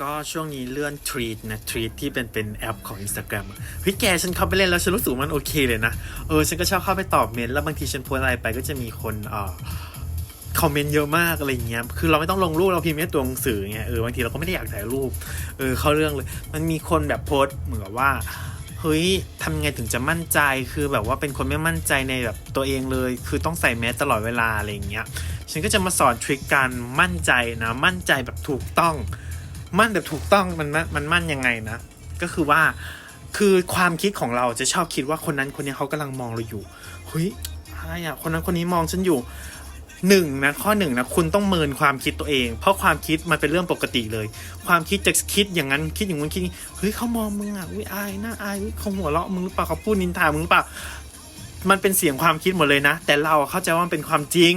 ก็ช่วงนี้เลื่อนทรีตนะทรีตที่เป็นเป็นแอปของ Instagram อะเฮ้ยแกฉันเข้าไปเล่นแล้วฉันรู้สึกมันโอเคเลยนะ เออ ฉันก็ชอบเข้าไปตอบเมนแล้วบางทีฉันโพสอะไรไปก็จะมีคนเอ่อคอมเมนต์เยอะมากอะไรเงี้ย คือเราไม่ต้องลงรูปเราพิมพ์แค่ตัวหนังสือไงเออบางทีเราก็ไม่ได้อยากถ่ายรูป เออเข้าเรื่องเลย มันมีคนแบบโพสเหมือนกับว่า เฮ้ยทำไงถึงจะมั่นใจ คือแบบว่าเป็นคนไม่มั่นใจในแบบตัวเองเลย คือต้องใส่แมสตลอดเวลาอะไรเงี้ย ฉันก็จะมาสอนทริคการมั่นใจนะ มั่นใจแบบถูกต้อง มั่นแบบถูกต้องมันมันมั่นยังไงนะ ก็คือว่าคือความคิดของเราจะชอบคิดว่าคนนั้นคนนี้เขากำลังมองเราอยู่เฮ้ยอะไรอะคนนั้นคนนี้มองฉันอยู่หนึ่งนะข้อหนึ่งนะคุณต้องเมินความคิดตัวเอง เพราะความคิดมันเป็นเรื่องปกติเลย ความคิดจะคิดอย่างนั้นคิดอย่างนู้นคิดเฮ้ยเขามองมึงอะอุ้ยอายน่าอายอุ๊ยเขาหัวเราะมึงหรือเปล่าเขาพูดนินทามึงหรือเปล่ามันเป็นเสียงความคิดหมดเลยนะ แต่เราเข้าใจว่ามันเป็นความจริง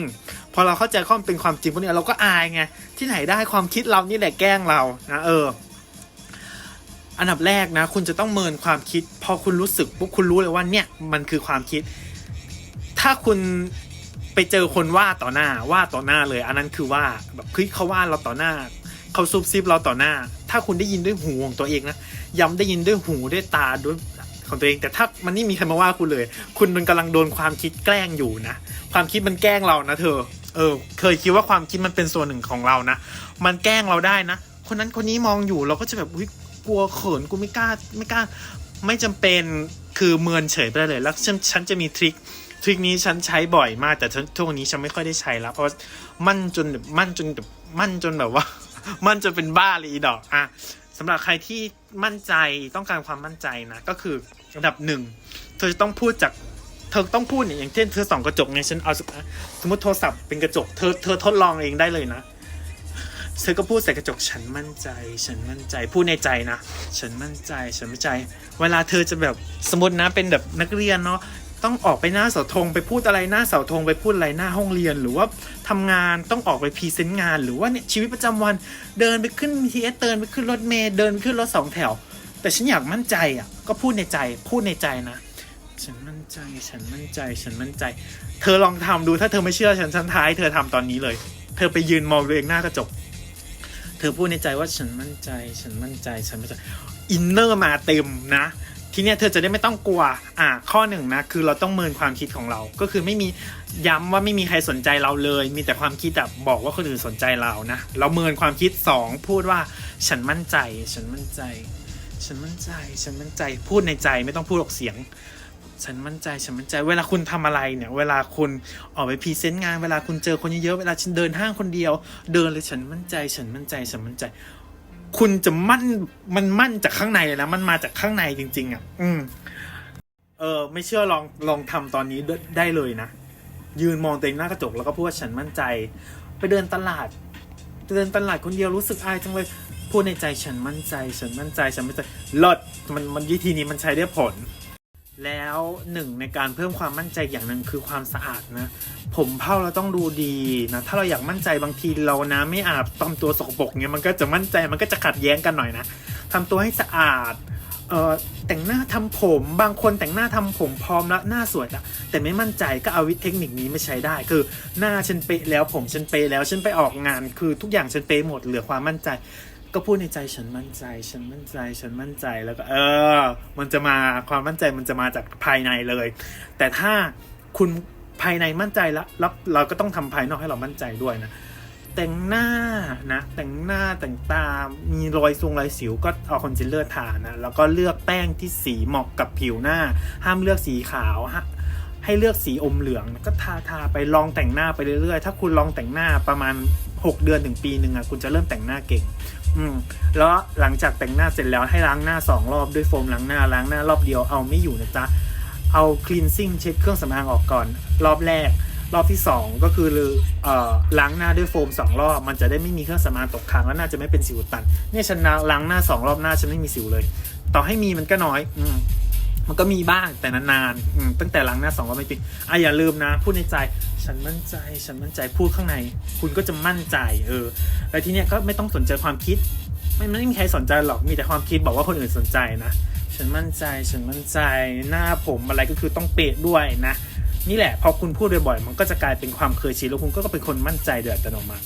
พอเราเข้าใจว่ามันเป็นความจริงพวกนี้เราก็อายไงที่ไหนได้ความคิดเรานี่แหละแกล้งเรานะเออ อันดับแรกนะ คุณจะต้องเมินความคิด พอคุณรู้สึกปุ๊บคุณรู้เลยว่าเนี่ยมันคือความคิด ถ้าคุณไปเจอคนว่าต่อหน้าว่าต่อหน้าเลย อันนั้นคือว่าแบบเฮ้ยเขาว่าเราต่อหน้าเขาซุบซิบเราต่อหน้า ถ้าคุณได้ยินด้วยหูของตัวเองนะย้ำได้ยินด้วยหูด้วยตาด้วยของตัวเอง แต่ถ้ามันไม่มีใครมาว่าคุณเลย คุณมันกำลังโดนความคิดแกล้งอยู่นะ ความคิดมันแกล้งเรานะเธอ เออ เคยคิดว่าความคิดมันเป็นส่วนหนึ่งของเรานะ มันแกล้งเราได้นะ คนนั้นคนนี้มองอยู่เราก็จะแบบอุ๊ยกลัวเขินกูไม่กล้าไม่กล้า ไม่จำเป็นคือเมินเฉยไปเลยแล้วฉันฉันจะมีทริคทริคนี้ฉันใช้บ่อยมากแต่ทุกวันนี้ฉันไม่ค่อยได้ใช้แล้วเพราะมั่นจนแบบมั่นจนแบบมั่นจนแบบว่า มั่นจนเป็นบ้าเลยอีดอกอะสำหรับใครที่มั่นใจต้องการความมั่นใจนะ ก็คืออันดับหนึ่งเธอจะต้องพูดจาก เธอต้องพูดเนี่ยอย่างเช่นเธอส่องกระจกไงฉันเอาสมสมมติโทรศัพท์เป็นกระจกเธอเธอทดลองเองได้เลยนะเธอก็พูดใส่กระจกฉันมั่นใจ ฉันมั่นใจพูดในใจนะ ฉันมั่นใจฉันมั่นใจ เวลาเธอจะแบบสมมตินะเป็นแบบนักเรียนเนาะต้องออกไปหน้าเสาธงไปพูดอะไรหน้าเสาธงไปพูดอะไรหน้าห้องเรียน หรือว่าทำงานต้องออกไปพรีเซนต์งาน หรือว่าเนี่ยชีวิตประจำวันเดินไปขึ้นทีเอสเดินไปขึ้นรถเมล์เดินไปขึ้นรถสองแถว แต่ฉันอยากมั่นใจอะก็พูดในใจพูดในใจนะ ฉันมั่นใจ ฉันมั่นใจ ฉันมั่นใจ เธอลองทำดูถ้าเธอไม่เชื่อฉันฉันท้ายเธอทำตอนนี้เลย เธอไปยืนมองตัวเองหน้ากระจก เธอพูดในใจว่าฉันมั่นใจ ฉันมั่นใจ ฉันมั่นใจ อินเนอร์มาเต็มนะ ทีเนี้ยเธอจะได้ไม่ต้องกลัว อะข้อหนึ่งนะ คือเราต้องเมินความคิดของเรา ก็คือไม่มีย้ำว่าไม่มีใครสนใจเราเลย มีแต่ความคิดแบบบอกว่าคนอื่นสนใจเรานะ เราเมินความคิดสองพูดว่าฉันมั่นใจ ฉันมั่นใจฉันมั่นใจ ฉันมั่นใจ พูดในใจไม่ต้องพูดออกเสียง ฉันมั่นใจฉันมั่นใจ เวลาคุณทำอะไรเนี่ย เวลาคุณออกไปพรีเซนต์งาน เวลาคุณเจอคนเยอะๆ เวลาฉันเดินห้างคนเดียว เดินเลยฉันมั่นใจ ฉันมั่นใจ ฉันมั่นใจ คุณจะมั่น มันมั่นจากข้างในเลยนะ มันมาจากข้างในจริง ๆ อะ อืม เออ ไม่เชื่อลอง ลองทำตอนนี้ได้เลยนะ ยืนมองตัวเองหน้ากระจกแล้วก็พูดว่าฉันมั่นใจ ไปเดินตลาด เดินตลาดคนเดียวรู้สึกอายจังเลย พูดในใจฉันมั่นใจ ฉันมั่นใจ ฉันมั่นใจลิศมัน มันวิธีนี้มันใช้ได้ผล แล้วหนึ่งในการเพิ่มความมั่นใจอย่างหนึ่งคือความสะอาดนะ ผมเผ้าเราต้องดูดีนะ ถ้าเราอยากมั่นใจบางทีเรานะไม่อาบตอมตัวสกปรกเงี้ยมันก็จะมั่นใจมันก็จะขัดแย้งกันหน่อยนะทำตัวให้สะอาดเอ่อแต่งหน้าทำผมบางคนแต่งหน้าทำผมพร้อมแล้วหน้าสวยอะแต่ไม่มั่นใจก็เอาวิธีเทคนิคนี้ไมาใช้ได้ คือหน้าฉันเป๊ะแล้วผมฉันเป๊ะแล้วฉันไปออกงาน คือทุกอย่างฉันเป๊ะหมดเหลือความมั่นใจ ก็พูดในใจฉันมั่นใจ ฉันมั่นใจ ฉันมั่นใจแล้วก็เออ มันจะมาความมั่นใจมันจะมาจากภายในเลย แต่ถ้าคุณภายในมั่นใจแล้วแล้วเราก็ต้องทำภายนอกให้เรามั่นใจด้วยนะแต่งหน้านะ แต่งหน้าแต่งตา มีรอยทรงรอยสิวก็เอาคอนซีลเลอร์ทานะ แล้วก็เลือกแป้งที่สีเหมาะกับผิวหน้า ห้ามเลือกสีขาวฮะ ให้เลือกสีอมเหลืองก็ทาทาไปลองแต่งหน้าไปเรื่อยๆ ถ้าคุณลองแต่งหน้าประมาณ 6 เดือนถึงปีหนึ่งอะคุณจะเริ่มแต่งหน้าเก่ง อืมแล้วหลังจากแต่งหน้าเสร็จแล้วให้ล้างหน้าสองรอบด้วยโฟมล้างหน้าล้างหน้ารอบเดียวเอาไม่อยู่นะจ๊ะเอาคลีนซิ่งเช็ดเครื่องสำอางออกก่อน รอบแรก รอบที่ 2 ก็คือเอ่อล้างหน้าด้วยโฟม 2 รอบ มันจะได้ไม่มีเครื่องสำอางตกค้างแล้วน่าจะไม่เป็นสิวตันเนี่ยฉันล้างหน้า 2 รอบหน้าฉันไม่มีสิวเลย ต่อให้มีมันก็น้อย อืม มันก็มีบ้างแต่นานๆตั้งแต่หล้างหน้าสองรอบไม่จริงอะอย่าลืมนะ พูดในใจ ฉันมั่นใจ ฉันมั่นใจพูดข้างใน คุณก็จะมั่นใจ เออแล้วทีเนี้ยก็ไม่ต้องสนใจความคิด ไม่ไม่มีใครสนใจหรอกมีแต่ความคิดบอกว่าคนอื่นสนใจนะฉันมั่นใจฉันมั่นใจหน้าผมอะไรก็คือต้องเป๊ะด้วยนะนี่แหละพอคุณพูดบ่อยๆมันก็จะกลายเป็นความเคยชินแล้วคุณก็เป็นคนมั่นใจโดยอัตโนมัติ